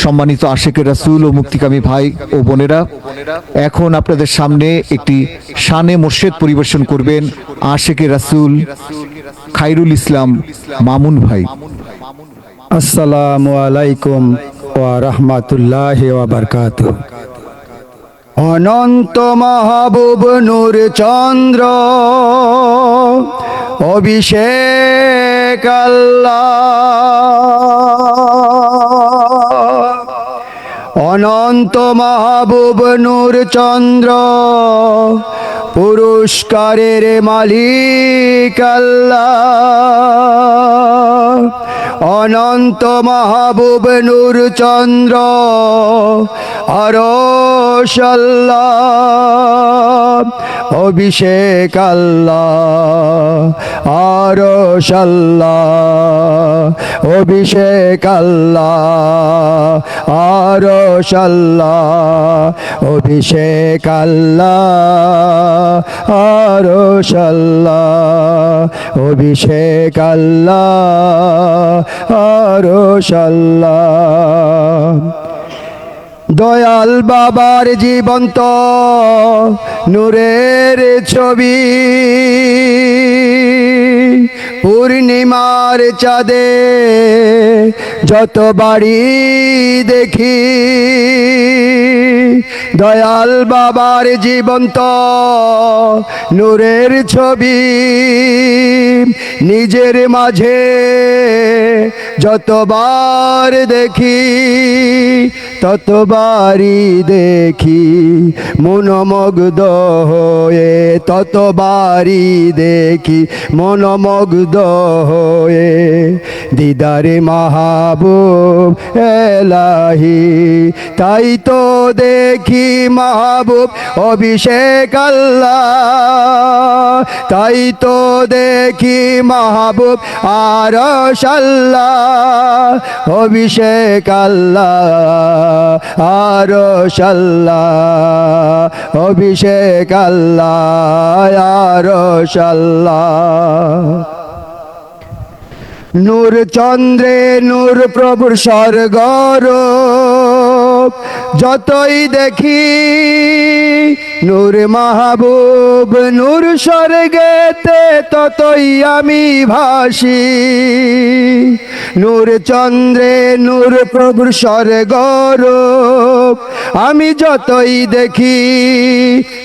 সম্মানিত আশেকের রাসুল ও মুক্তিকামী ভাই ও বোনেরা, এখন আপনাদের সামনে একটি শানে মোর্শেদ পরিবেশন করবেন আশেকের রাসুল খাইরুল ইসলাম মামুন ভাই। আসসালামু আলাইকুম ওয়া রাহমাতুল্লাহি ওয়া বারাকাতুহু। অনন্ত মাহবুব নূর চন্দ্র, অভিষেক আল্লাহ অনন্ত মাহবুব নূর চন্দ্র, পুরস্কারের মালিক আল্লাহ। অনন্ত মাহবুব নূর চন্দ্র আরশাল্লাহ অভিষেক আল্লাহ আরশাল্লাহ অভিষেক আল্লাহ আরশাল্লাহ অভিষেক আল্লাহ আরশাল্লাহ অভিষেক আল্লাহ আরশাল্লাহ দয়াল বাবার জীবন্ত নূরের ছবি। পূর্ণিমার চাঁদে যত বাড়ি দেখি দয়াল বাবার জীবন্ত নূরের ছবি নিজের মাঝে যতবার দেখি ততবারই দেখি মনোমগ্ধ হয়ে, ততবারই দেখি মনোমগ্ধ হয়ে। দিদারে মাহবুব এলাহি, তাই তো দেখি মাহবুব, অভিষেক আল্লাহ, তাই তো দেখি মাহবুব আর অভিষেক আল্লাহ আর অভিষেক আল্লাহ আর নূর চন্দ্রে নূর প্রভুর স্বর্গর যতই দেখি নূর মাহবুব নূর স্বর্গেতে ততই আমি ভাসি। নূর চন্দ্রে নূর প্রভুর স্বর্গর আমি যতই দেখি।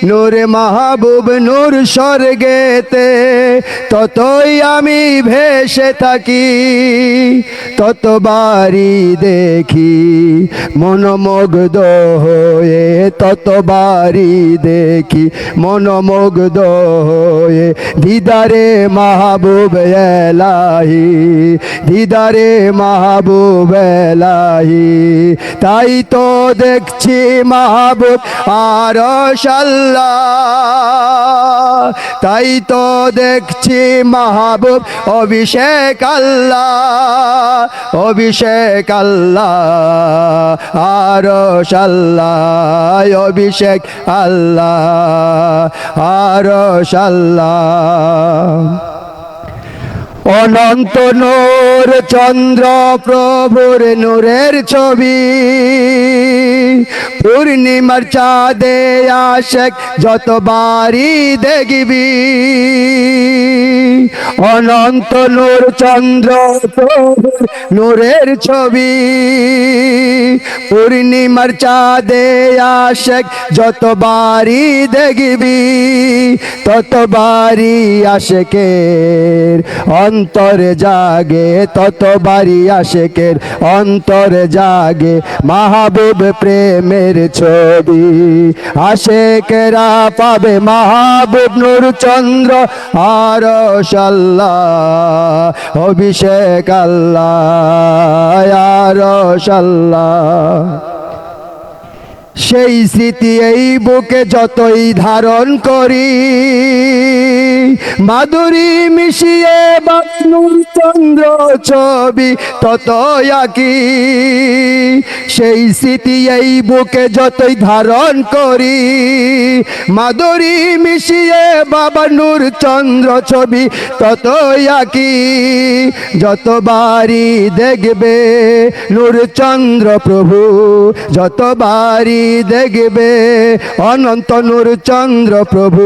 নূর মাহবুব নূর স্বর্গেতে ততই আমি ভেসে থাকি। ততবারই দেখি মনোমগ্ধ হয়ে ততবারই দেখি মনোমগ্ধ হয়ে। দিদারে মাহবুব এলাহি, দিদারে মাহবুব এলাহি। তাই তো দেখছি মাহবুব আর তাই তো দেখছি মাহবুব, অভিষেক আল্লাহ অভিষেক আল্লাহ, আর অভিষেক আল্লাহ আর অনন্ত নূর চন্দ্র প্রভুর নূরের ছবি, পূর্ণিমার চাঁদে আশেক যতবারই দেখবি। অনন্ত নূর চন্দ্র প্রভুর নূরের ছবি পূর্ণিমার চাঁদে আশেক যতবারই দেখবি, তত ততবারই আশেকের। অন্তর জাগে ততবারই আশেকের। অন্তর জাগে মাহবুব প্রেমের ছবি। আশেকেরা পাবে মাহবুব নূর চন্দ্র, আর অভিষেক আল্লাহ, আর সেই স্মৃতি এই বুকে যতই ধারণ করি। মাধুরী মিশিয়ে বানুর চন্দ্র ছবি তত আঁকি। সেই স্মৃতি এই বুকে যতই ধারণ করি, মাধুরী মিশিয়ে বাবা নূর চন্দ্র ছবি, ততই আঁকি। যতবারই দেখবে নূর চন্দ্র প্রভু, যতবারই দেখবে অনন্ত নূর চন্দ্র প্রভু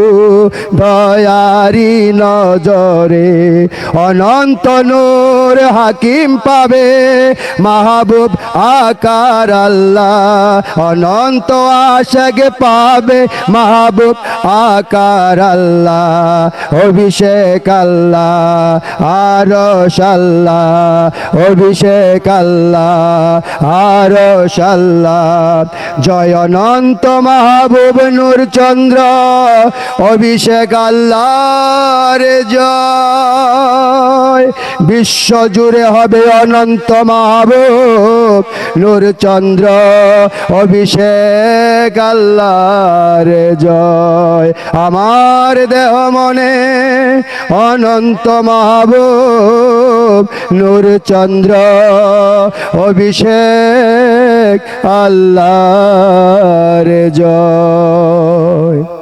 দয়ারি নজরে অনন্ত নূর হাকিম পাবে মাহবুব আকার আল্লাহ। অনন্ত আশাক পাবে মাহবুব আকার আল্লাহ। অভিষেক আল্লাহ আর আল্লাহ, অভিষেক আল্লাহ আর আল্লাহ। জয় অনন্ত মাহবুব নূর চন্দ্র অভিষেক আল্লাহর জয়। বিশ্ব জুড়ে হবে অনন্ত মাহবুব। নূর চন্দ্র, অভিষেক, আল্লাহর জয়। আমার দেহ মনে অনন্ত মাহবুব। নূর চন্দ্র, অভিষেক, আল্লাহর জয়।